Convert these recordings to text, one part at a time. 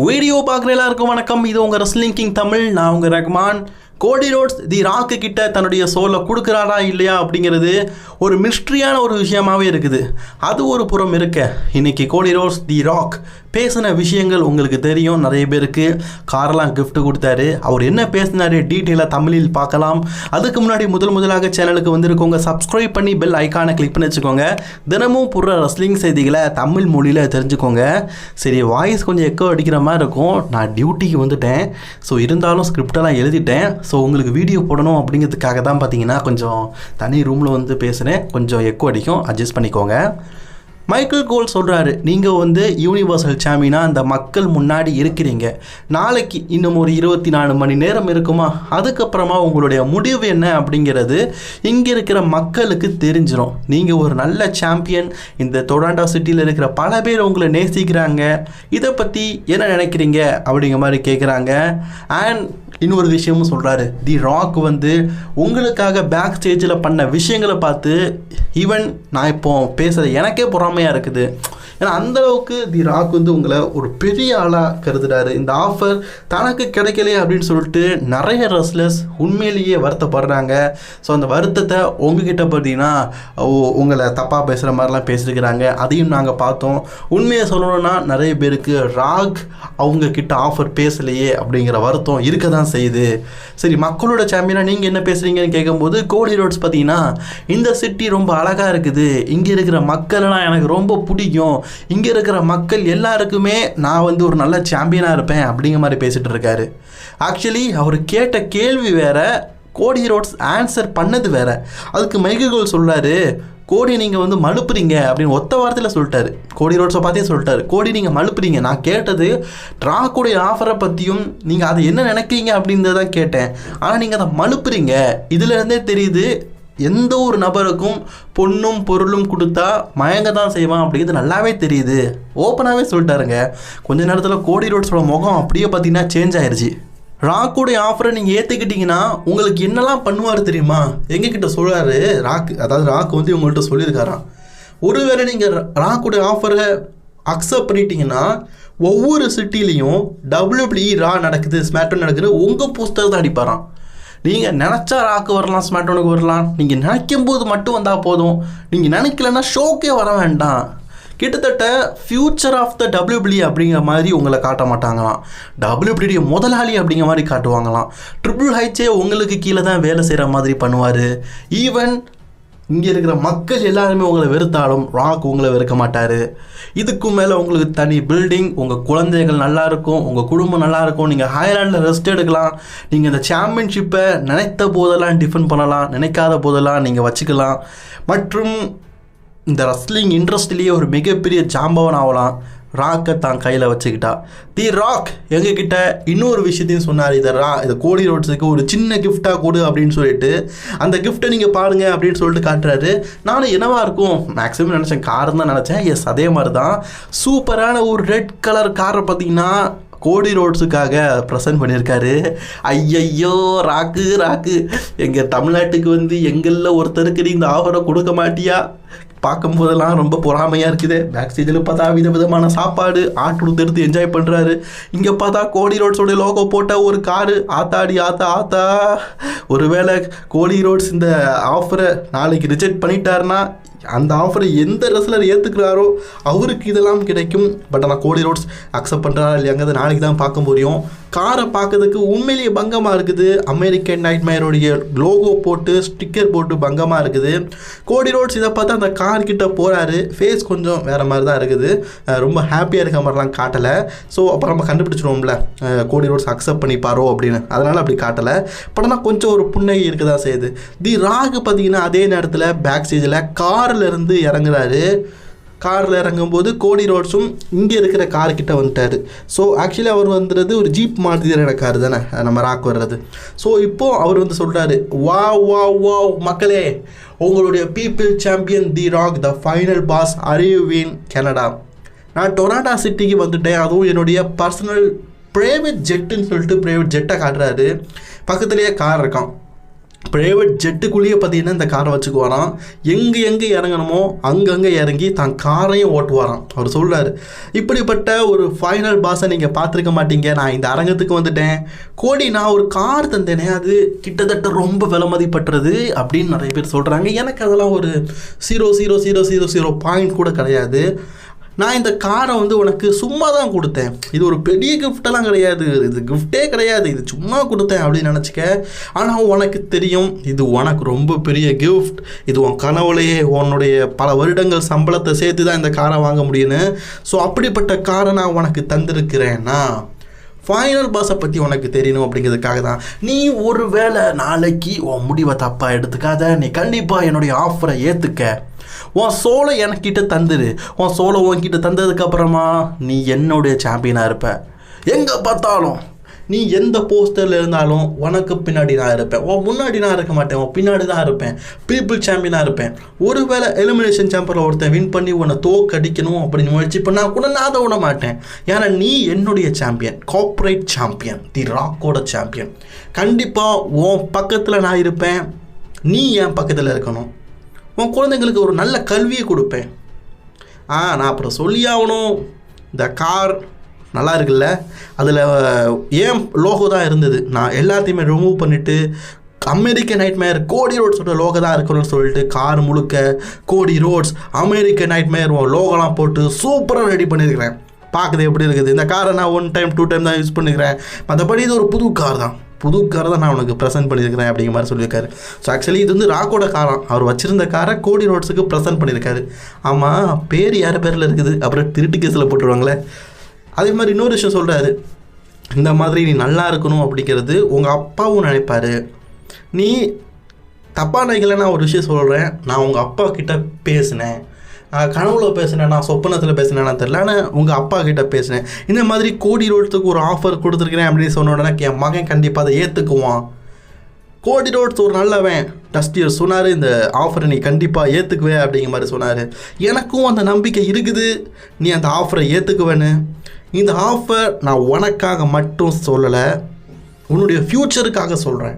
Video பார்க்குற எல்லாருக்கும் வணக்கம். இது உங்கள் ரெஸ்லிங் கிங் தமிழ் நான் உங்கள் ரஹ்மான். கோடி ரோட்ஸ் தி ராக்கு கிட்ட தன்னுடைய சோலை கொடுக்குறாரா இல்லையா அப்படிங்கிறது ஒரு மிஸ்ட்ரியான ஒரு விஷயமாவே இருக்குது. அது ஒரு புறம் இருக்க. இன்னைக்கு கோடி ரோட்ஸ் தி ராக் பேசின விஷயங்கள் உங்களுக்கு தெரியும். நிறைய பேருக்கு காரெல்லாம் கிஃப்ட் கொடுத்தாரு. அவர் என்ன பேசினாரு? டீட்டெயிலாக தமிழில் பார்க்கலாம். அதுக்கு முன்னாடி முதல் முதலாக சேனலுக்கு வந்திருக்கவங்க சப்ஸ்கிரைப் பண்ணி பெல் ஐக்கானை கிளிக் பண்ணி வச்சுக்கோங்க. தினமும் புற ரெஸ்லிங் செய்திகளை தமிழ் மொழியில் தெரிஞ்சுக்கோங்க. சரி வாய்ஸ் கொஞ்சம் எக்கோ அடிக்கிற மாதிரி இருக்கும். நான் டியூட்டிக்கு வந்துட்டேன். ஸோ இருந்தாலும் ஸ்கிரிப்டெல்லாம் எழுதிட்டேன். ஸோ உங்களுக்கு வீடியோ போடணும் அப்படிங்கிறதுக்காக தான் பார்த்தீங்கன்னா கொஞ்சம் தனி ரூமில் வந்து பேசுகிறேன் கொஞ்சம் எக்கோ அடிக்கும். அட்ஜஸ்ட் பண்ணிக்கோங்க. மைக்கேல் கோல் சொல்கிறாரு நீங்கள் வந்து யூனிவர்சல் சாம்பியனாக அந்த மக்கள் முன்னாடி இருக்கிறீங்க. நாளைக்கு இன்னும் ஒரு இருபத்தி நாலு மணி நேரம் இருக்குமா? அதுக்கப்புறமா உங்களுடைய முடிவு என்ன? அப்படிங்கிறது இங்கே இருக்கிற மக்களுக்கு தெரிஞ்சிடும் நீங்கள் ஒரு நல்ல சாம்பியன் இந்த டொராண்டோ சிட்டியில் இருக்கிற பல பேர் உங்களை நேசிக்கிறாங்க. இதை பற்றி என்ன நினைக்கிறீங்க? அப்படிங்கிற மாதிரி கேட்குறாங்க அண்ட் இன்னொரு விஷயமும் சொல்கிறாரு தி ராக் வந்து உங்களுக்காக பேக் ஸ்டேஜில் பண்ண விஷயங்களை பார்த்து ஈவன் நான் இப்போ பேசுகிற எனக்கே பொறாமை இருக்குது. ஏன்னா அந்த அளவுக்கு தி ராக் வந்து உங்களை ஒரு பெரிய ஆளாக கருதுறாரு. இந்த ஆஃபர் தனக்கு கிடைக்கலையே அப்படின்னு சொல்லிட்டு நிறைய ரெஸ்லர்ஸ் உண்மையிலேயே வருத்தப்படுறாங்க. ஸோ அந்த வருத்தத்தை உங்ககிட்ட பார்த்தீங்கன்னா ஓ- உங்களை தப்பாக பேசுகிற மாதிரிலாம் பேசியிருக்கிறாங்க. அதையும் நாங்கள் பார்த்தோம். உண்மையை சொல்லணும்னா நிறைய பேருக்கு ராக் அவங்க கிட்ட ஆஃபர் பேசலையே அப்படிங்கிற வருத்தம் இருக்க தான் செய்யுது. சரி மக்களோட சாம்பியனாக நீங்கள் என்ன பேசுகிறீங்கன்னு கேட்கும்போது கோடி ரோட்ஸ் பார்த்தீங்கன்னா இந்த சிட்டி ரொம்ப அழகாக இருக்குது. இங்கே இருக்கிற மக்கள்லாம் எனக்கு ரொம்ப பிடிக்கும். இங்கே இருக்கிற மக்கள் எல்லாருக்குமே நான் வந்து ஒரு நல்ல சாம்பியனாக இருப்பேன் அப்படிங்கிற மாதிரி பேசிகிட்டு இருக்காரு. ஆக்சுவலி அவர் கேட்ட கேள்வி வேறு கோடி ரோட்ஸ் ஆன்சர் பண்ணது வேறு. அதுக்கு மைகோல் சொல்கிறாரு கோடி நீங்கள் வந்து மழுப்புறீங்க அப்படின்னு ஒத்த வார்த்தையில் சொல்லிட்டாரு. கோடி ரோட்ஸை பார்த்தே சொல்லிட்டாரு கோடி நீங்கள் மழுப்புறீங்க. நான் கேட்டது ட்ராக்குடைய ஆஃபரை பற்றியும் நீங்கள் அதை என்ன நினைக்கிறீங்க அப்படின்றத தான் கேட்டேன். ஆனால் நீங்கள் அதை மழுப்புறீங்க. இதுலேருந்தே தெரியுது எந்த ஒரு நபருக்கும் பொண்ணும் பொருளும் கொடுத்தா மயங்க தான் செய்வான் அப்படிங்கிறது நல்லாவே தெரியுது. ஓப்பனாகவே சொல்லிட்டாருங்க. கொஞ்ச நேரத்தில் கோடி ரோட்ஸோட முகம் அப்படியே பார்த்தீங்கன்னா சேஞ்ச் ஆயிடுச்சு ராக்குடைய ஆஃபரை நீங்கள் ஏற்றுக்கிட்டீங்கன்னா உங்களுக்கு என்னெல்லாம் பண்ணுவார் தெரியுமா? எங்ககிட்ட சொல்கிறாரு ராக் அதாவது ராக் வந்து உங்கள்கிட்ட சொல்லியிருக்காராம். ஒருவேளை நீங்கள் ராக்குடைய ஆஃபரை அக்செப்ட் பண்ணிட்டீங்கன்னா ஒவ்வொரு சிட்டிலையும் டபிள்யூபிள்இ ரா நடக்குது ஸ்மேட்டோ நடக்குது உங்கள் போஸ்டர் தான் அடிப்பாரான் நீங்கள் நினச்சா ராக்கு வரலாம் ஸ்மார்ட்ஃபோனுக்கு வரலாம். நீங்கள் நினைக்கும் போது மட்டும் வந்தால் போதும். நீங்கள் நினைக்கலன்னா ஷோக்கே வர வேண்டாம். கிட்டத்தட்ட ஃபியூச்சர் ஆஃப் த டபிள்யூபிள்யூ அப்படிங்கிற மாதிரி உங்களை காட்ட மாட்டாங்களாம். டபிள்யூபிள்யூ முதலாளி அப்படிங்கிற மாதிரி காட்டுவாங்களாம். ட்ரிபிள் ஹைச்சே உங்களுக்கு கீழே தான் வேலை செய்கிற மாதிரி பண்ணுவார். ஈவன் இங்கே இருக்கிற மக்கள் எல்லாருமே உங்களை வெறுத்தாலும் ராக் உங்களை வெறுக்க மாட்டார். இதுக்கும் மேலே உங்களுக்கு தனி பில்டிங் உங்கள் குழந்தைகள் நல்லா இருக்கும் உங்கள் குடும்பம் நல்லா இருக்கும் நீங்கள் ஹைலாண்டில் ரெஸ்ட் எடுக்கலாம். நீங்கள் இந்த சாம்பியன்ஷிப்பை நினைத்த போதெல்லாம் டிஃபெண்ட் பண்ணலாம் நினைக்காத போதெல்லாம் நீங்கள் வச்சுக்கலாம். மற்றும் இந்த ரஸ்லிங் இன்ட்ரெஸ்ட்லேயே ஒரு மிகப்பெரிய ஜாம்பவன் ஆகலாம். ராக்கை தான் கையில் வச்சுக்கிட்டா. தி ராக் எங்ககிட்ட இன்னொரு விஷயத்தையும் சொன்னார். இதை ரா இது கோடி ரோட்ஸுக்கு ஒரு சின்ன கிஃப்டாக கொடு அப்படின்னு சொல்லிட்டு அந்த கிஃப்ட்டை நீங்கள் பாருங்கள் அப்படின்னு சொல்லிட்டு காட்டுறாரு. நானும் என்னவா இருக்கும்? மேக்ஸிமம் நினச்சேன் கார் தான் நினச்சேன். எஸ் அதே மாதிரி தான் சூப்பரான ஒரு ரெட் கலர் காரை பார்த்தீங்கன்னா கோடி ரோட்ஸுக்காக ப்ரெசென்ட் பண்ணியிருக்காரு. ஐயையோ ராக்கு ராக்கு. எங்கள் தமிழ்நாட்டுக்கு வந்து எங்களில் ஒருத்தருக்கு நீ இந்த ஆஃபரை கொடுக்க மாட்டியா? பார்க்கும்போதெல்லாம் ரொம்ப பொறாமையாக இருக்குது. பேக் ஸ்டேஜில் பார்த்தா வித விதமான சாப்பாடு ஆட்டு எடுத்து என்ஜாய் பண்ணுறாரு இங்கே பார்த்தா கோடி ரோட்ஸோட லோகோ போட்ட ஒரு காரு ஆத்தாடி ஆத்தா ஆத்தா. ஒருவேளை கோடி ரோட்ஸ் இந்த ஆஃபரை நாளைக்கு ரிஜெக்ட் பண்ணிட்டாருன்னா அந்த ஆஃபரை எந்த ரெஸ்லர் ஏற்றுக்கிறாரோ அவருக்கு இதெல்லாம் கிடைக்கும். பட் ஆனால் கோடி ரோட்ஸ் அக்செப்ட் பண்ணுறாரா இல்லையாங்கிறது நாளைக்கு தான் பார்க்க முடியும். காரை பார்க்கறதுக்கு உண்மையிலேயே பங்கமாக இருக்குது. அமெரிக்கன் நைட் நைட்மேருடைய லோகோ போட்டு ஸ்டிக்கர் போட்டு பங்கமாக இருக்குது. கோடி ரோட்ஸ் இதை பார்த்தா அந்த கார்கிட்ட போகிறாரு ஃபேஸ் கொஞ்சம் வேறு மாதிரி தான் இருக்குது. ரொம்ப ஹாப்பியாக இருக்க மாதிரிலாம் காட்டலை. ஸோ அப்புறம் நம்ம கண்டுபிடிச்சிருவோம்ல கோடி ரோட்ஸ் அக்செப்ட் பண்ணிப்பாரோ அப்படின்னு. அதனால் அப்படி காட்டலை. பட் ஆனால் கொஞ்சம் ஒரு புன்னகை இருக்க தான் செய்யுது. தி ராகு பார்த்தீங்கன்னா அதே நேரத்தில் பேக் ஸ்டேஜில் காரில் இருந்து இறங்குறாரு. காரில் இறங்கும்போது கோடி ரோட்ஸும் இங்கே இருக்கிற கார்கிட்ட வந்துட்டார். ஸோ ஆக்சுவலி அவர் வந்துடுறது ஒரு ஜீப் மாதிரியான கார் தானே நம்ம ராக் வர்றது. ஸோ இப்போது அவர் வந்து சொல்கிறாரு வா வா வா மக்களே உங்களுடைய people champion the rock the final boss அறிவின் கனடா. நான் டொராண்டா சிட்டிக்கு வந்துட்டேன் அதுவும் என்னுடைய பர்சனல் ப்ரைவேட் ஜெட்டுன்னு சொல்லிட்டு ப்ரைவேட் ஜெட்டை காட்டுறாரு. பக்கத்துலேயே கார் இருக்கான் ப்ரைவேட் ஜெட்டுக்குள்ளேயே பார்த்தீங்கன்னா இந்த காரை வச்சுக்குவாராம். எங்கே எங்கே இறங்கணுமோ அங்கங்கே இறங்கி தான் காரையும் ஓட்டுவாராம். அவர் சொல்கிறார் இப்படிப்பட்ட ஒரு ஃபைனல் பாஸை நீங்கள் பார்த்துருக்க மாட்டீங்க. நான் இந்த அரங்கத்துக்கு வந்துட்டேன். கோடி நான் ஒரு கார் தந்தேனே அது கிட்டத்தட்ட ரொம்ப விலை மதிப்பற்றது அப்படின்னு நிறைய பேர் சொல்கிறாங்க எனக்கு அதெல்லாம் ஒரு zero zero zero zero zero point கூட கிடையாது. நான் இந்த காரை வந்து உனக்கு சும்மா தான் கொடுத்தேன். இது ஒரு பெரிய கிஃப்டெல்லாம் கிடையாது. இது கிஃப்டே கிடையாது. இது சும்மா கொடுத்தேன் அப்படின்னு நினச்சிக்க. ஆனால் உனக்கு தெரியும் இது உனக்கு ரொம்ப பெரிய கிஃப்ட் இது உன் கனவுலையே உன்னுடைய பல வருடங்கள் சம்பளத்தை சேர்த்து தான் இந்த காரை வாங்க முடியும்னு. ஸோ அப்படிப்பட்ட காரை நான் உனக்கு தந்திருக்கிறேன்னா ஃபைனல் பாஸை பற்றி உனக்கு தெரியணும் அப்படிங்கிறதுக்காக தான். நீ ஒரு வேளை நாளைக்கு உன் முடிவை தப்பாக எடுத்துக்காத. நீ கண்டிப்பாக என்னுடைய ஆஃபரை ஏற்றுக்க உன் சோலை எனக்கிட்ட தந்துரு. உன் சோலை உன்கிட்ட தந்ததுக்கப்புறமா நீ என்னுடைய சாம்பியனாக இருப்ப. எங்கே பார்த்தாலும் நீ எந்த போஸ்டரில் இருந்தாலும் உனக்கு பின்னாடி நான் இருப்பேன். உன் முன்னாடி நான் இருக்க மாட்டேன். உன் பின்னாடி தான் இருப்பேன். பீப்புள் சாம்பியனாக இருப்பேன். ஒருவேளை எலிமினேஷன் சாம்பரில் ஒருத்தன் வின் பண்ணி உன்னை தோக்கடிக்கணும் அப்படின்னு முயற்சி பண்ணால் கூட நான் அதை விட மாட்டேன். ஏன்னா நீ என்னுடைய சாம்பியன் கார்ப்பரேட் சாம்பியன் தி ராக்கோட சாம்பியன் கண்டிப்பாக உன் பக்கத்தில் நான் இருப்பேன். நீ என் பக்கத்தில் இருக்கணும். உன் குழந்தைங்களுக்கு ஒரு நல்ல கல்வியை கொடுப்பேன். ஆ நான் அப்புறம் சொல்லி ஆகணும் இந்த கார் நல்லா இருக்குல்ல? அதில் ஏன் லோகோ தான் இருந்தது? நான் எல்லாத்தையுமே ரிமூவ் பண்ணிவிட்டு அமெரிக்க நைட்மேர் கோடி ரோட்ஸோட லோகோ தான் இருக்கணும்னு சொல்லிட்டு கார் முழுக்க கோடி ரோட்ஸ் அமெரிக்க நைட்மேர் லோகோலாம் போட்டு சூப்பராக ரெடி பண்ணியிருக்கிறேன் பார்க்குறது எப்படி இருக்குது? இந்த காரை நான் ஒன் டைம் டூ டைம் தான் யூஸ் பண்ணிக்கிறேன் மற்றபடி இது ஒரு புது கார் தான். புது காரை தான் நான் உனக்கு ப்ரெசென்ட் பண்ணியிருக்கிறேன் அப்படிங்கிற மாதிரி சொல்லியிருக்காரு. ஸோ ஆக்சுவலி இது வந்து ராக்கோட காரம் அவர் வச்சிருந்த காரை கோடி ரோட்ஸுக்கு ப்ரெசென்ட் பண்ணியிருக்காரு. ஆமாம் பேர் யார் பேரில் இருக்குது? அப்புறம் திருட்டு கேஸில் போட்டுருவாங்களே. அதே மாதிரி இன்னொரு விஷயம் சொல்கிறாரு இந்த மாதிரி நீ நல்லா இருக்கணும் அப்படிங்கிறது உங்கள் அப்பாவும் நினைப்பாரு. நீ தப்பாக நினைக்கல நான் ஒரு விஷயம் சொல்கிறேன் நான் உங்கள் அப்பா கிட்ட பேசினேன். கனவுல பேசினேனா நான் சொப்பனத்தில் பேசினேனா தெரில ஆனால் உங்கள் அப்பா கிட்ட பேசினேன். இந்த மாதிரி கோடி ரோட்ஸுக்கு ஒரு ஆஃபர் கொடுத்துருக்கிறேன் அப்படின்னு சொன்ன உடனே என் மகன் கண்டிப்பாக அதை ஏற்றுக்குவான் கோடி ரோட்ஸ் ஒரு நல்லவன். டஸ்டியர் சொன்னார் இந்த ஆஃபரை நீ கண்டிப்பாக ஏற்றுக்குவே அப்படிங்கிற மாதிரி சொன்னார். எனக்கும் அந்த நம்பிக்கை இருக்குது. நீ அந்த ஆஃபரை ஏற்றுக்குவேன்னு இந்த ஆஃபர் நான் உனக்காக மட்டும் சொல்லலை உன்னுடைய ஃப்யூச்சருக்காக சொல்கிறேன்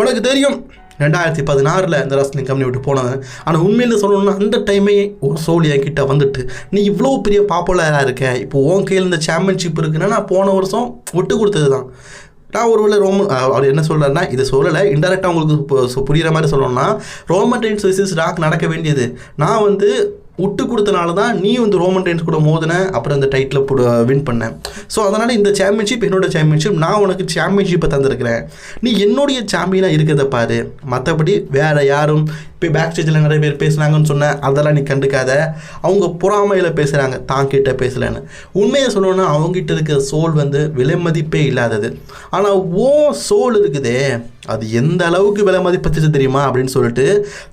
உனக்கு தெரியும் ரெண்டாயிரத்தி பதினாறில் இந்த ரஸ்லிங் கம்பெனி விட்டு போனது ஆனால் உண்மையில் சொல்லணும்னா அந்த டைமே ஒரு சோல் என்கிட்ட வந்துட்டு நீ இவ்வளோ பெரிய பாப்புலராக இருக்க. இப்போ உன் கையில் இந்த சாம்பியன்ஷிப் இருக்குன்னா நான் போன வருஷம் விட்டு கொடுத்தது தான் நான் ஒரு வேளை ரோமன் அவர் என்ன சொல்கிறாருன்னா இதை சொல்லலை. இன்டெரக்டாக உங்களுக்கு பு- மாதிரி சொல்லணும்னா ரோமன் டைன்ஸ் வர்சஸ் ராக் நடக்க வேண்டியது. நான் வந்து விட்டு கொடுத்தனால தான் நீ வந்து ரோமன் டைன்ஸ் கூட மோதின அப்புறம் இந்த டைட்டில் வின் பண்ணேன் ஸோ அதனால் இந்த சாம்பியன்ஷிப் என்னோட சாம்பியன்ஷிப் நான் உனக்கு சாம்பியன்ஷிப்பை தந்திருக்கிறேன். நீ என்னுடைய சாம்பியனாக இருக்கிறத பாரு. மற்றபடி வேறு யாரும் இப்போ பேக் ஸ்டேஜில் நிறைய பேர் பேசுனாங்கன்னு சொன்னேன் அதெல்லாம் நீ கண்டுக்காத. அவங்க பொறாமையில் பேசுகிறாங்க தான் கிட்ட பேசலைன்னு. உண்மையை சொல்லணும்னா அவங்ககிட்ட இருக்கிற சோல் வந்து விலை மதிப்பே இல்லாதது. ஆனால் ஓ சோல் இருக்குதே அது எந்த அளவுக்கு விலை மதிப்பத்துச்சு தெரியுமா அப்படின்னு சொல்லிட்டு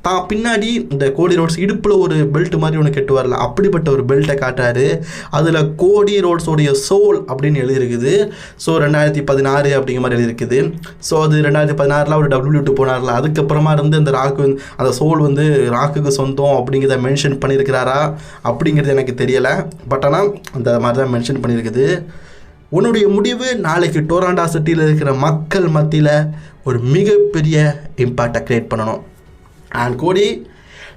தான் பின்னாடி இந்த கோடி ரோட்ஸ் இடுப்பில் ஒரு பெல்ட் மாதிரி ஒன்று கெட்டு வரல அப்படிப்பட்ட ஒரு பெல்ட்டை காட்டுறாரு. அதில் கோடி ரோட்ஸோடைய சோல் அப்படின்னு எழுதியிருக்குது. ஸோ ரெண்டாயிரத்தி பதினாறு அப்படிங்கிற மாதிரி எழுதியிருக்குது. ஸோ அது ரெண்டாயிரத்தி பதினாறில் ஒரு டபிள்யூ டூ போனார்ல அதுக்கப்புறமா இருந்து அந்த ராக் வந்து அந்த சோல் வந்து ராக்குக்கு சொந்தம் அப்படிங்கிறத மென்ஷன் பண்ணியிருக்கிறாரா அப்படிங்கிறது எனக்கு தெரியலை. பட் ஆனால் அந்த மாதிரி தான் மென்ஷன் பண்ணியிருக்குது உன்னுடைய முடிவு நாளைக்கு டோராண்டா சிட்டியில் இருக்கிற மக்கள் மத்தியில் ஒரு மிகப்பெரிய இம்பேக்டை க்ரியேட் பண்ணணும். அண்ட் கோடி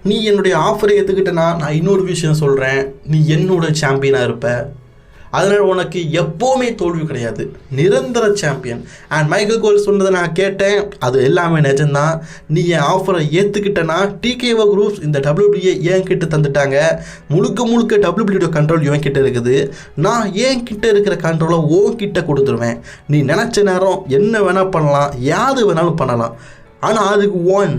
நீ என்னுடைய ஆஃபரை எடுத்துக்கிட்டேன்னா நான் இன்னொரு விஷயம் சொல்கிறேன் நீ என்னோட சாம்பியனாக இருப்ப. அதனால் உனக்கு எப்போவுமே தோல்வி கிடையாது. நிரந்தர சாம்பியன் அண்ட் மைக்கேல் கோல் சொன்னதை நான் கேட்டேன். அது எல்லாமே நிஜம்தான். நீ என் ஆஃபரை ஏற்றுக்கிட்டனா டிகேஓ குரூப்ஸ் இந்த டபிள்யூபிஏ ஏன் கிட்ட தந்துட்டாங்க. முழுக்க முழுக்க டபிள்யூபிடியோட கண்ட்ரோல் இவன் கிட்ட இருக்குது. நான் ஏன் கிட்ட இருக்கிற கண்ட்ரோலை ஓ கிட்ட கொடுத்துருவேன். நீ நினச்ச நேரம் என்ன வேணால் பண்ணலாம் யாது வேணாலும் பண்ணலாம். ஆனால் அதுக்கு ஒன்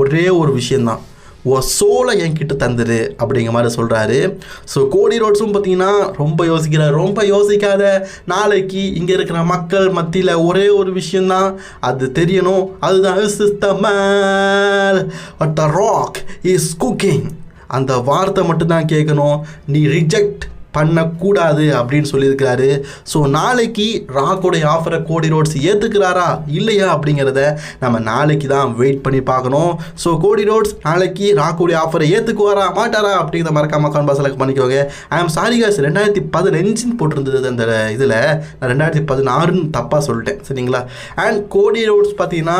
ஒரே ஒரு விஷயந்தான் உன் சோலை என்கிட்ட தந்துரு அப்படிங்கிற மாதிரி சொல்கிறாரு ஸோ கோடி ரோட்ஸும் பார்த்தீங்கன்னா ரொம்ப யோசிக்கிறார். ரொம்ப யோசிக்காத நாளைக்கு இங்கே இருக்கிற மக்கள் மத்தியில் ஒரே ஒரு விஷயந்தான் அது தெரியணும். அதுதான் "This is the man what அந்த வார்த்தை மட்டும்தான் கேட்கணும். நீ ரிஜெக்ட் பண்ணக்கூடாது அப்படின்னு சொல்லியிருக்கிறாரு. ஸோ நாளைக்கு ராக்கோடைய ஆஃபரை கோடி ரோட்ஸ் ஏற்றுக்கிறாரா இல்லையா அப்படிங்கிறத நம்ம நாளைக்கு தான் வெயிட் பண்ணி பார்க்கணும். ஸோ கோடி ரோட்ஸ் நாளைக்கு ராக்கோடைய ஆஃபரை ஏற்றுக்குவாரா மாட்டாரா அப்படிங்கிறத மறக்காம கான்பா செலக்ட் பண்ணிக்கோங்க. ஐ ஆம் சாரி காஸ் ரெண்டாயிரத்தி பதினஞ்சுன்னு போட்டிருந்தது அந்த இதில். நான் ரெண்டாயிரத்தி பதினாறுன்னு தப்பாக சொல்லிட்டேன் சரிங்களா? அண்ட் கோடி ரோட்ஸ் பார்த்தீங்கன்னா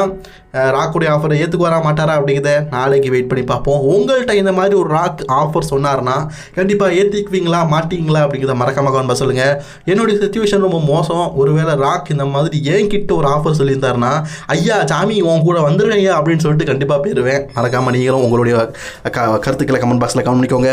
ராக்குடைய ஆஃபரை ஏற்றுக்குவாரா மாட்டாரா அப்படிங்கிறத நாளைக்கு வெயிட் பண்ணி பார்ப்போம். உங்கள்கிட்ட இந்த மாதிரி ஒரு ராக் ஆஃபர் சொன்னார்னா கண்டிப்பாக ஏற்றிக்குவீங்களா மாட்டிங்களா அப்படிங்கிறத மறக்காம கவனம் சொல்லுங்கள் என்னுடைய சுச்சுவேஷன் ரொம்ப மோசம். ஒருவேளை ராக் இந்த மாதிரி என்கிட்ட ஒரு ஆஃபர் சொல்லியிருந்தாருன்னா ஐயா சாமி உன் கூட வந்துருங்க ஐயா அப்படின்னு சொல்லிட்டு கண்டிப்பாக போயிடுவேன் மறக்காமல் நீங்களும் உங்களுடைய க- கருத்துக்களை கமெண்ட் பாக்ஸில் கவனிக்கோங்க